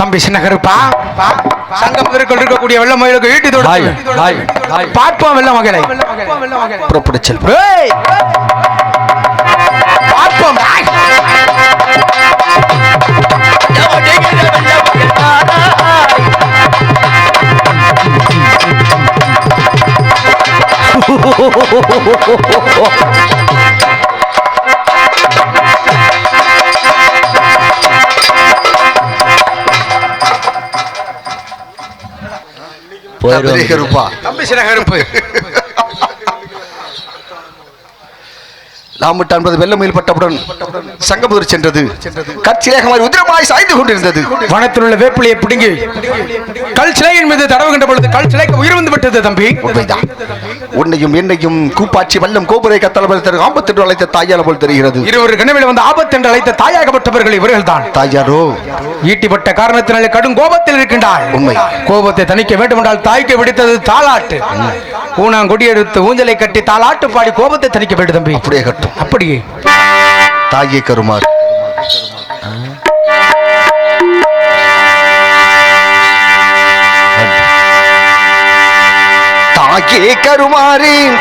தம்பி சின்னகருப்பா சங்கம் இதற்குள் இருக்கக்கூடிய வெள்ள மயிலுக்கு ஹாய், ஹாய். பார்ப்போம் வெள்ள மகளை புறப்பட செல்வம்! பார்ப்போம் போயிருவோம் தம்பி லாமுட்டு என்பது வெள்ளமயில் பட்டவுடன் சங்கமுதிர் சென்றது கட்சிலேகமாய் உதிரமாய் சாய்ந்து கொண்டிருந்தது வனத்தில் உள்ள வேப்பிலையை பிடுங்கி கல் சிலையின் மீது தடவுகின்ற பொழுது கல் சிலைக்கு உயிர் வந்து விட்டது தம்பி உன்னையும் என்னையும் கூப்பாட்சி வல்லம் கோபுரை கத்தளபதி திரு ஆம்பத்தென்று அழைத்த தாயால் போல் தெரிகிறது. இருவர் கனவில் வந்து ஆபத்து என்று அழைத்த தாயாகப்பட்டவர்கள் இவர்கள் தான் தாயாரோ? ஈட்டிப்பட்ட காரணத்தினாலே கடும் கோபத்தில் இருக்கின்றார் உண்மை. கோபத்தை தணிக்க வேண்டும் என்றால் தாய்க்கு விடுத்தது தாளாட்டு. ஊனாங்கொடி எடுத்து ஊஞ்சலை கட்டி தாளாட்டு பாடி கோபத்தை தணிக்க வேண்டும் தம்பி. அப்படியே கட்டும். அப்படியே. தாயே கருமார் தாயே கருமாறி.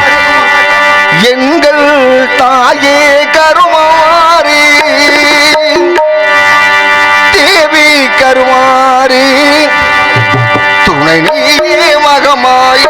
எங்கள் தாயே கருமாறி. தேவி கருமாறி. துணை நீயே மகமாயி.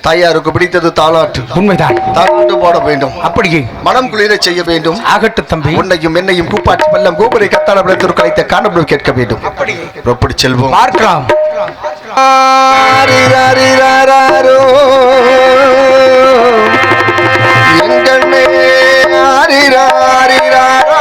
தாயாருக்கு பிடித்தது தாலாட்டு உண்மைதான். தாலாட்டு போட வேண்டும். அப்படியே. மனம் குளிர செய்ய வேண்டும். ஆகட்டு தம்பி. உன்னையும் என்னையும் கூப்பாட்டி பள்ளம் கோபுரை கத்தான விளத்திற்கு கலைத்த காணப்படும் கேட்க வேண்டும். அப்படி செல்வோம். பார்க்கலாம். எங்கள் மே ஆரிராரிராரா.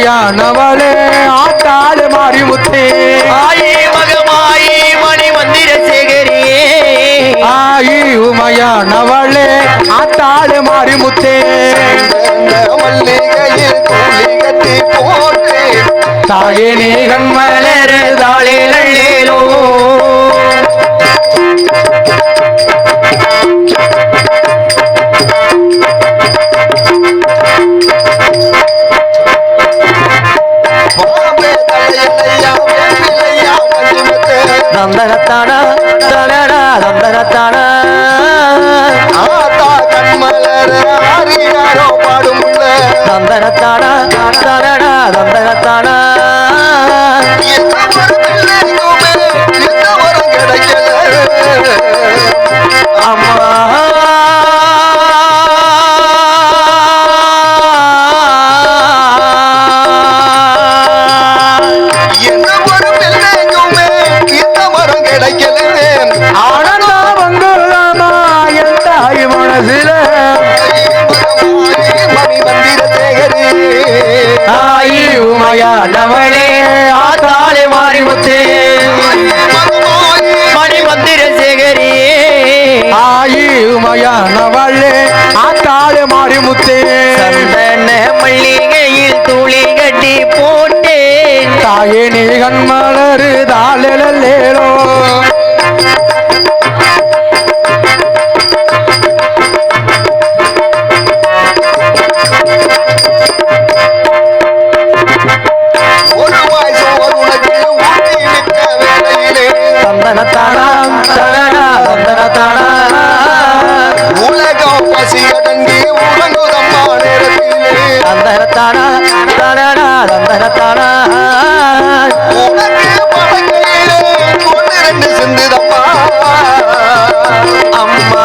உமையானவளே ஆட்டாளு மாறி முத்தே ஆயே மகமாயே மணி மந்திர சேகரியே ஆயி உமையானவளே ஆட்டாளு மாறி முத்தே மல்லிகையில் கூலி கட்டி போட்டேன் தாயே நீ கண்மலரு தாளேலோ ஆயி உமையானவளே ஆட்டாளு மாறி முத்தே சந்தன மல்லிகையில் துளி கட்டி போட்டேன். தாயே நீ கண்மலரு தாளேலோ ஒரு வாய்ஸ் ஒரு உனக்கு உலகம் பசியடங்கி உறங்குதம்மா நேரத்திலே உனக்கு ரெண்டு சிந்துதம்மா அம்மா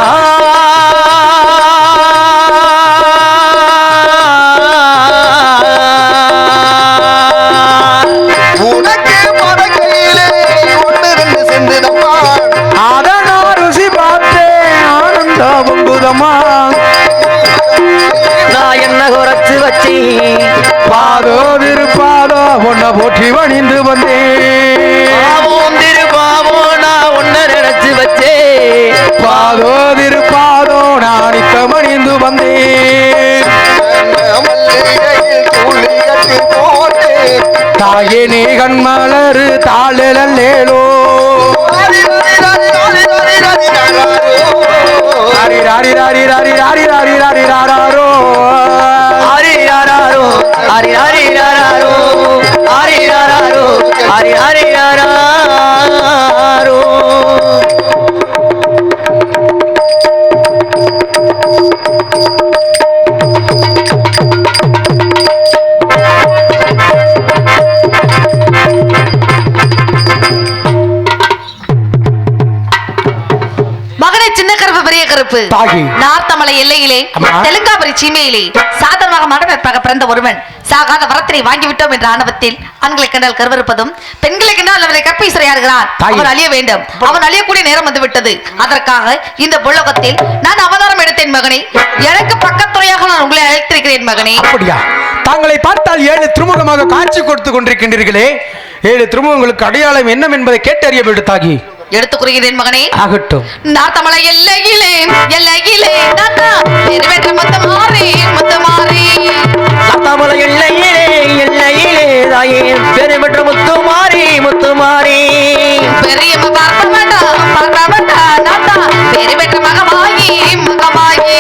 లేడు రారి రారి రారి రారి రారి రారి రారి రారారో. హరి రారారో హరి హరి రారారో. హరి రారారో హరి హరి రారారో. தாகி. நார்த்தமலை எல்லையிலே. தெலுங்காபுரி சீமையிலே சாதாரணமாக மடப்பிற்பாக பிறந்த ஒருவன் சாகாத வரத்தினை வாங்கிவிட்டோம் என்ற ஆணவத்தில் ஆண்களை கண்டால் கருவறுப்பதும் பெண்களை கண்டால் அவரை கற்பை சிறையாடுகிறான் தாகி. அவன் அழிய வேண்டும். அவன் அழியக்கூடிய நேரம் வந்து விட்டது. அதற்காக இந்த புலகத்தில் நான் அவதாரம் எடுத்தேன் மகனே. எனக்கு பக்கத்துறையாக நான் உங்களை அழைத்திருக்கிறேன் மகனே. அப்படியா? தாங்களை பார்த்தால் ஏழு திருமுகமாக காட்சி கொடுத்து கொண்டிருக்கின்றீர்களே. ஏழு திருமுகங்களுக்கு அடையாளம் என்ன என்பதை கேட்டறிய வேண்டும் தாகி. எடுத்துக் கூறுகிறேன் மகனே. ஆகட்டும். நார்த்தமலை எல்லையிலே எல்லையிலே தாத்தா பெருவேற்ற மொத்த மாறி மொத்த மாறி தமிழ எல்லையிலே எல்லையிலே தாயே பெருமற்ற முத்துமாரி முத்துமாரி பெரியம்மா பார்க்க வேண்டாம் பார்க்க வேண்டாம் தாத்தா பெருவேற்ற மகமாயி மகமாயி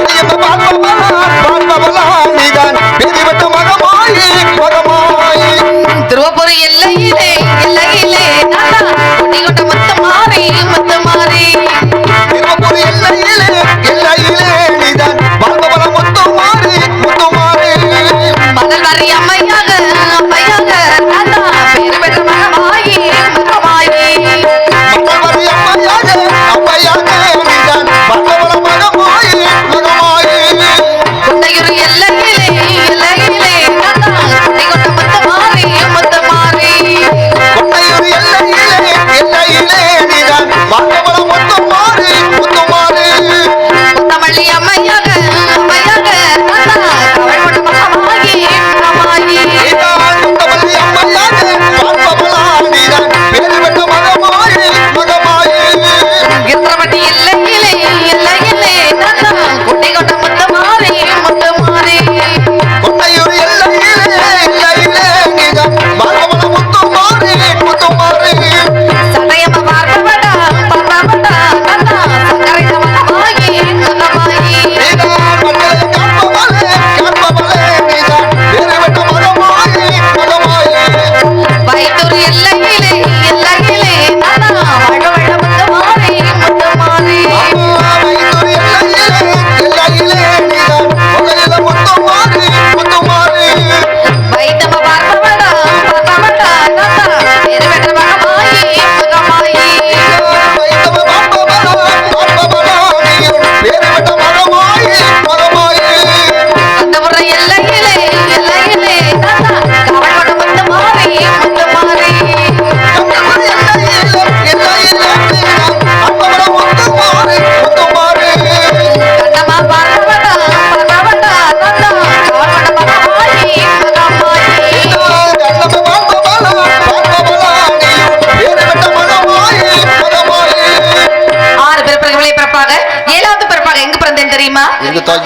பெரியம்மா பார்ப்பவளா, பார்ப்பவளா நீதான். பெரியவட்ட மகமாயி, மகமாயி. திருவப்பூர்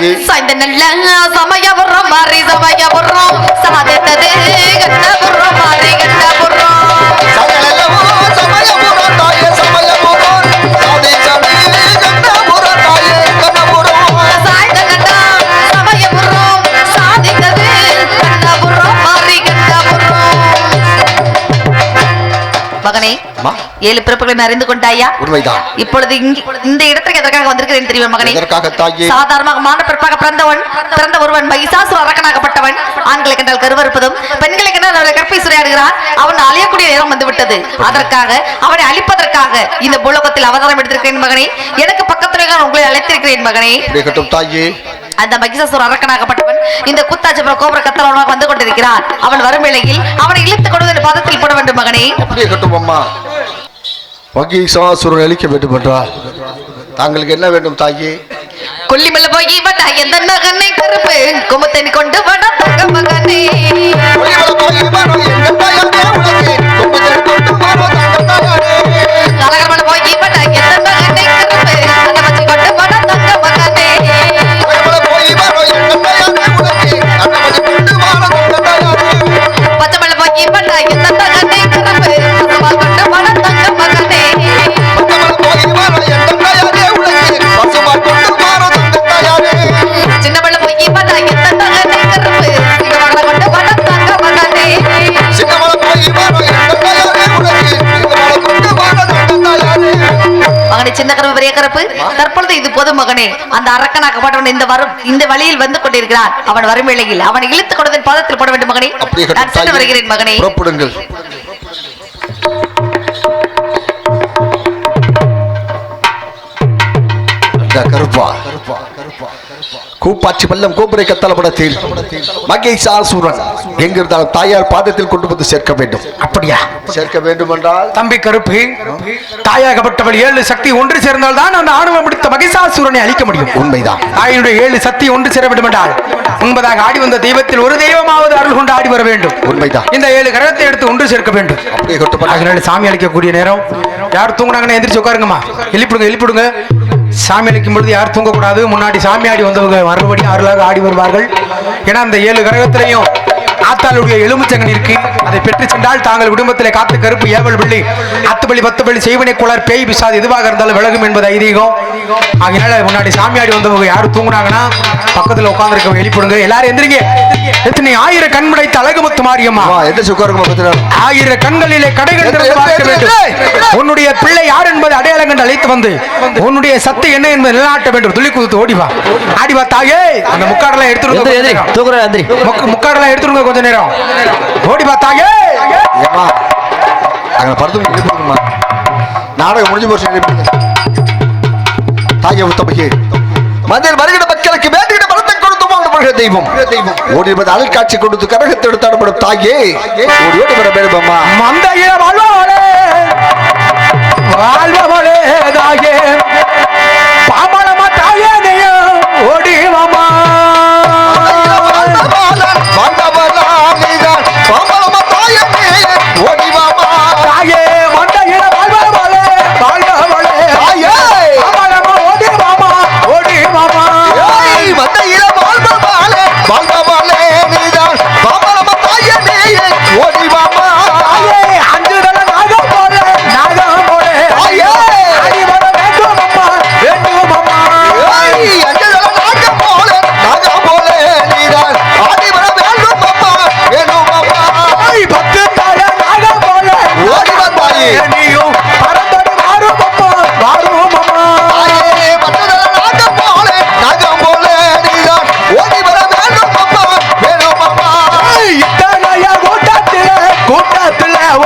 எங்க தாயி நல்ல சமயபுரம் மாறி சமயபுரம் ஏழு பிறப்புகளை அறிந்து கொண்டாயா? உண்மைதான். இப்பொழுது இந்த இடத்துக்கு எதற்காக வந்திருக்கிறேன் தெரியுமா மகனே? சாதாரணமாக மான பிற்பாக பிறந்தவன் பிறந்த ஒருவன் மகிஷாசுர அரக்கனாகப்பட்டவன் ஆண்களை கண்டால் கருவறுப்பதும் பெண்களை கண்டால் அவரை கற்பை சுரையாடுகிறான் அவன் அழியக்கூடிய நேரம் வந்து விட்டது அதற்காக அவனை அழிப்பதற்காக இந்த பூலோகத்தில் அவதாரம் எடுத்திருக்கிறேன் மகனே. எனக்கு பக்கத்துல உங்களை அழைத்திருக்கிறேன் மகனே. தாயே. அந்த மகிஷாசுர அரக்கனாகப்பட்டவன் இந்த குத்தாச்சபுர கோபுர கத்தரவனாக வந்து கொண்டிருக்கிறான். அவன் வரும் வேளையில் அவனை இழுத்துக் கொண்டு பாதத்தில் போட வேண்டும் மகனே. அப்படியே கட்டும் அம்மா. மகிஷாசுரன் அழிக்க வேண்டும் என்றால் தாங்களுக்கு என்ன வேண்டும் தாயே? கொல்லிமல்ல போய் வடா எந்த நகனை கருப்பு குமுத்தனி கொண்டு வடா தங்க மகனே. போய் கொண்டு. மகனே சின்ன கருப்பு பெரிய கருப்பு தற்பொழுது இது பொது மகனே. அந்த அரக்கனாக்கப்பட்டவன் இந்த வரும் இந்த வழியில் வந்து கொண்டிருக்கிறான். அவன் வரும் வேளையில் அவனை இழுத்துக் கொண்டு வந்து பாதத்தில் போட வேண்டும் மகனே. நான் சென்று. வருகிறேன் மகனே. புறப்படுங்கள். இந்த கருப்பா. கூப்பாட்சி பல்லம் கோபுரை கத்தலப்படத்தில் மகேசாசுரன் எங்கிருந்தாலும் தாயார் பாதத்தில் கொண்டு வந்து சேர்க்க வேண்டும். அப்படியா? சேர்க்க வேண்டும் என்றால் தம்பி கருப்பு தாயாகப்பட்டவள் ஏழு சக்தி ஒன்று சேர்ந்தால் தான் அந்த ஆணவம் பிடித்த மகிஷாசூரனை அழிக்க முடியும். உண்மைதான். தாயினுடைய ஏழு சக்தி ஒன்று சேர வேண்டும் என்றால் முன்பதாக ஆடி வந்த தெய்வத்தில் ஒரு தெய்வமாவது அருள் கொண்டு ஆடி வர வேண்டும். உண்மைதான். இந்த ஏழு கிரகத்தை எடுத்து ஒன்று சேர்க்க வேண்டும். அப்படியே சாமி அளிக்கக்கூடிய நேரம். யார் தூங்குனாங்கன்னு எந்திரிச்சு உட்காருங்கம்மா. எழுப்பிடுங்க எழுப்பிடுங்க சாமி அளிக்கும் பொழுது யார் தூங்கக்கூடாது? முன்னாடி சாமி ஆடி வந்தவங்க மறுபடியும் அருளாக ஆடி வருவார்கள். ஏன்னா அந்த ஏழு கிரகத்திலையும் ஆத்தாளுடைய எலுமிச்சங்கன் இருக்கு. அதை பெற்று சென்றால் தாங்கள் குடும்பத்திலே காத்து கருப்பு ஏவல் வெள்ளி அத்து பள்ளி பத்து பள்ளி செய்வனை குளர் பேய் பிசாது எதுவாக இருந்தாலும் விலகும் என்பது ஐதீகம். அதனால முன்னாடி சாமியாடி வந்தவங்க யாரும் தூங்குனாங்கன்னா பக்கத்துல உட்கார்ந்துருக்க எழுப்பிடுங்க எல்லாரும் எந்திரிங்க. எத்தனை ஆயிரம் கண் முடைத்த அழகு முத்து மாரியம்மா எந்த பத்திரம் ஆயிரம் கண்களிலே கடைகள் திறந்து பார்க்க வேண்டும். உன்னுடைய பிள்ளை யார் என்பதை அடையாளம் கண்டு அழைத்து வந்து உன்னுடைய சத்து என்ன என்பதை நிலைநாட்ட வேண்டும். துளி குதித்து ஓடி வா. ஆடி வா தாயே. அந்த முக்காடெல்லாம் எடுத்துருங்க முக்காடெல்லாம் எடுத்துருங்க கொஞ்ச நேரம். ஓடி வா தாயே. ஏமா அங்க படுத்து எழுப்பிடுங்கம்மா நாடகம் முடிஞ்சு போச்சு தாயை உத்தமையே மந்திர் வருகிற மக்களுக்கு வேண்டுகிற பலத்தை கொடுத்து வாழ்ந்த தெய்வம். ஓடி வந்து அழல் காட்சி கொடுத்து கரகத்தை எடுத்து அனுப்படும் தாயே. ஓடி ஓடி வர வேண்டுமாம்மா. மந்தையே வாழ்வாளே. வாழ்பவளே தாயே. பாமளமா தாயே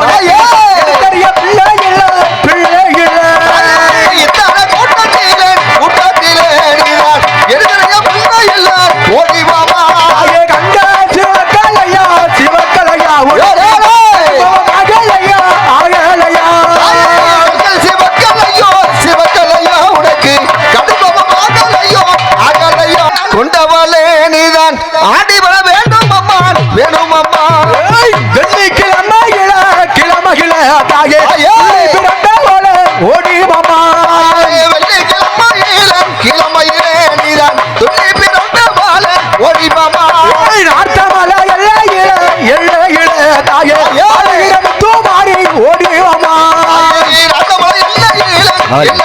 Oh yeah. தாயே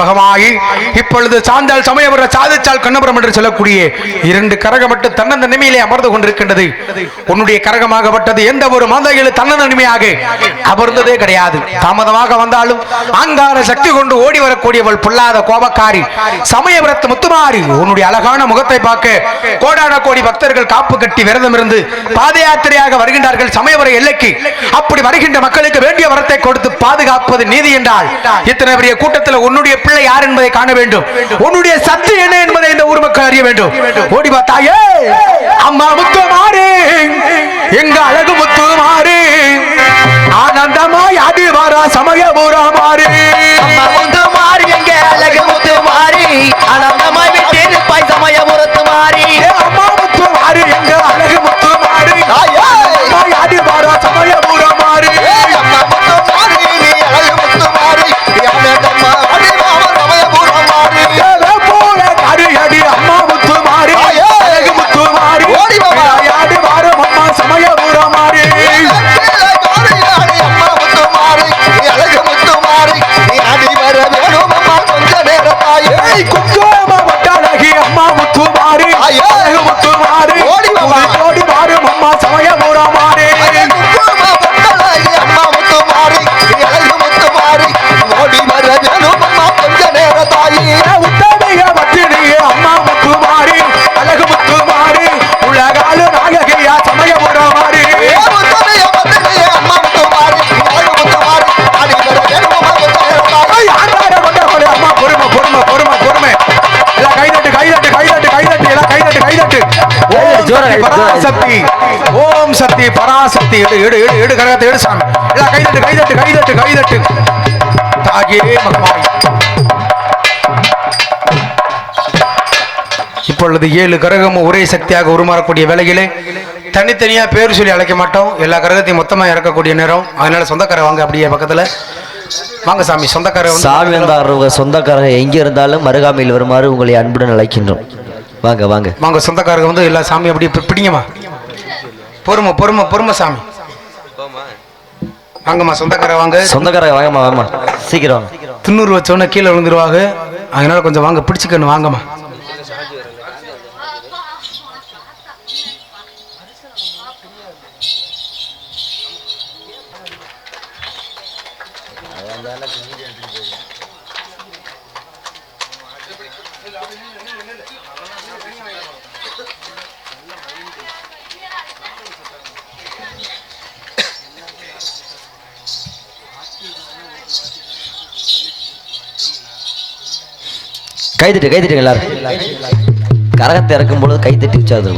மகமாயி இப்பொழுது சாந்தால் சமயபுர சாதிச்சால் கண்ணபுரம் என்று சொல்லக்கூடிய இரண்டு கரகம் மட்டும் தன்னந்த தன்னந்தனிமையிலே அமர்ந்து கொண்டிருக்கின்றது. உன்னுடைய கரகமாகப்பட்டது எந்த ஒரு மந்தையில் தன்னந்த தன்னந்தனிமையாக அமர்ந்ததே கிடையாது. தாமதமாக வந்தாலும் ஆங்கார சக்தி கொண்டு ஓடி வரக்கூடியவள் பொல்லாத கோபக்காரி சமயபுரத்து முத்துமாரி உன்னுடைய அழகான முகத்தை பார்க்க கோடான கோடி பக்தர்கள் காப்பு கட்டி விரதம் இருந்து பாத யாத்திரையாக வருகின்றார்கள் சமயபுர எல்லைக்கு. அப்படி வருகின்ற மக்களுக்கு வேண்டிய வரத்தை கொடுத்து பாதுகாப்பது நீதி என்றால் இத்தனை பெரிய கூட்டத்தில் உன்னுடைய பிள்ளை யார் என்பதை காண வேண்டும்? உன்னுடைய சத்து என்ன என்பதை இந்த ஊர் மக்கள் அறிய வேண்டும். ஓடி பார்த்தாயே அம்மா முத்து மாறு. எங்க அழகு முத்து மாறு. ஆனந்தமாய் அடி வரா சமயபுரா மாறு. அம்மா முத்து மாறி எங்க அழகு முத்து மாறி. ஆனந்தமாய் விட்டிருப்பாய் சமயபுரத்து மாறி. ஏ அம்மா முத்து மாறு எங்க அழகு முத்து மாறு. அடி வரா சமயபுரா மாறு. ஏய் அம்மா வாரு பராசக்தி ஓம் சக்தி பராசக்தி. எடு எடு எடு எடு கரகத்தை எடு சாமி. எல்லாம் கைதட்டு கைதட்டு கைதட்டு கைதட்டு. தாயே மகமாய். இப்பொழுது ஏழு கரகமும் ஒரே சக்தியாக உருமாறக்கூடிய வேளையிலே தனித்தனியா பேர் சொல்லி அழைக்க மாட்டோம். எல்லா கரகத்தையும் மொத்தமா இறக்கக்கூடிய நேரம். அதனால சொந்தக்கார வாங்க அப்படியே பக்கத்துல. வாங்க சாமி சொந்தக்கார சாமி வந்தாருங்க சொந்தக்காரங்க எங்க இருந்தாலும் மருகாமையில் வருமாறு உங்களை அன்புடன் அழைக்கின்றோம். வாங்க வாங்க. வாங்க சொந்தக்காரங்க வந்து எல்லா சாமி அப்படியே பிடிங்கம்மா. பொறுமை பொறுமை பொறுமை சாமி. வாங்கம்மா சொந்தக்கார வாங்க. சொந்தக்காரங்க வாங்கம்மா வாங்கம்மா. சீக்கிரம் துண்ணூறு வச்சோன்னே கீழே விழுந்துருவாங்க. அதனால கொஞ்சம் வாங்க பிடிச்சிக்கணும் வாங்கம்மா. கைத்தட்டு கைத்தட்டுங்க எல்லாரும். கரகத்தை இறக்கும் பொழுது கைத்தட்டி உச்சாது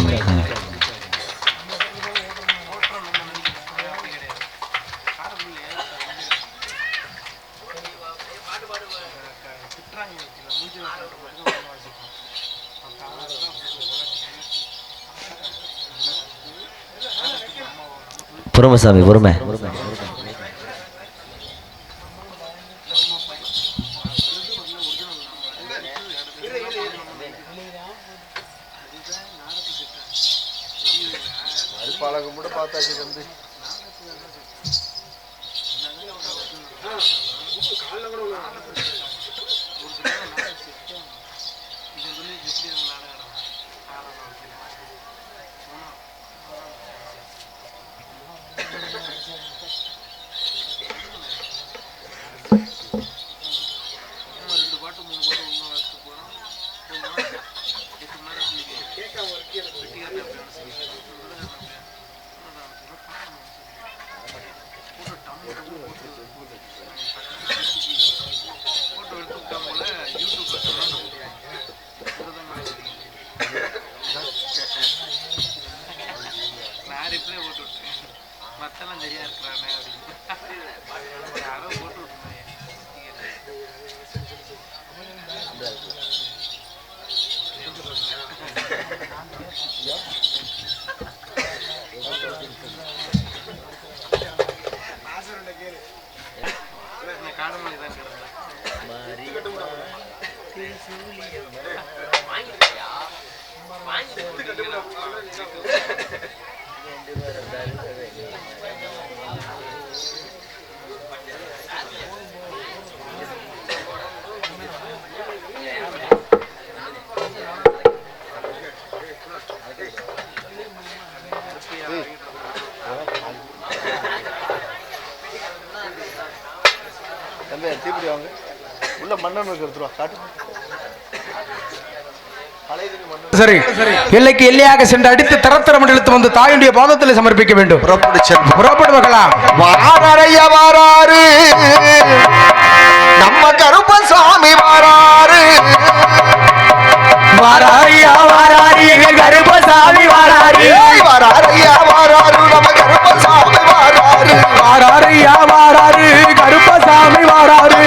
பொறுமை சாமி பொறுமை. தம்பி தீபடி வாங்க. உள்ள மண்ணெண்ணு எடுத்துருவா காட்டு. சரி. எல்லைக்கு எல்லையாக சென்று அடித்து தரத்தரம் இழுத்து வந்து தாயுடைய பாதத்தில் சமர்ப்பிக்க வேண்டும். புறப்படு மகளா. வாராரையா வாராரு நம்ம கருப்பசாமி வாராரு வாராரியா வாராரி எங்கள் கருப்பசாமி வாராரி ஏய், வாராரையா வாராரு நம்ம கருப்பசாமி வாராரு வாராரு வாராரு கருப்பசாமி வாராரு